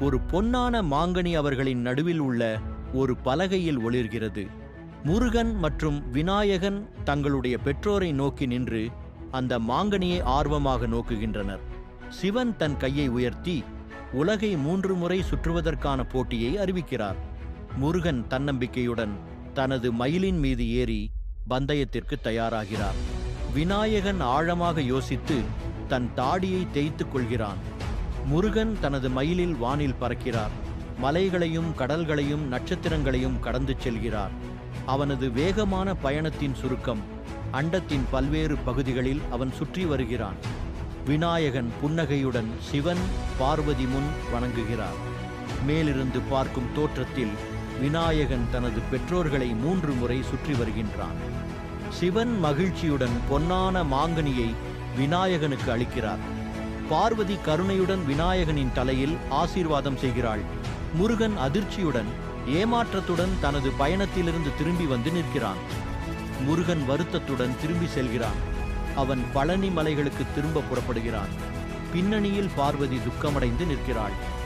ஒரு பொன்னான மாங்கனி அவர்களின் நடுவில் உள்ள ஒரு பலகையில் ஒளிர்கிறது. முருகன் மற்றும் விநாயகன் தங்களுடைய பெற்றோரை நோக்கி நின்று அந்த மாங்கனியை ஆர்வமாக நோக்குகின்றனர். சிவன் தன் கையை உயர்த்தி உலகை மூன்று முறை சுற்றுவதற்கான போட்டியை அறிவிக்கிறார். முருகன் தன்னம்பிக்கையுடன் தனது மயிலின் மீது ஏறி பந்தயத்திற்கு தயாராகிறார். விநாயகன் ஆழமாக யோசித்து தன் தாடியை தேய்த்துக் கொள்கிறான். முருகன் தனது மயிலில் வானில் பறக்கிறார். மலைகளையும் கடல்களையும் நட்சத்திரங்களையும் கடந்து செல்கிறார். அவனது வேகமான பயணத்தின் சுருக்கம் அண்டத்தின் பல்வேறு பகுதிகளில் அவன் சுற்றி வருகிறான். விநாயகன் புன்னகையுடன் சிவன் பார்வதி முன் வணங்குகிறார். மேலிருந்து பார்க்கும் தோற்றத்தில் விநாயகன் தனது பெற்றோர்களை மூன்று முறை சுற்றி வருகின்றான். சிவன் மகிழ்ச்சியுடன் பொன்னான மாங்கனியை விநாயகனுக்கு அளிக்கிறார். பார்வதி கருணையுடன் விநாயகனின் தலையில் ஆசீர்வாதம் செய்கிறாள். முருகன் அதிர்ச்சியுடன் ஏமாற்றத்துடன் தனது பயணத்திலிருந்து திரும்பி வந்து நிற்கிறான். முருகன் வருத்தத்துடன் திரும்பி செல்கிறான். அவன் பழனி மலைகளுக்கு திரும்ப புறப்படுகிறான். பின்னணியில் பார்வதி துக்கமடைந்து நிற்கிறாள்.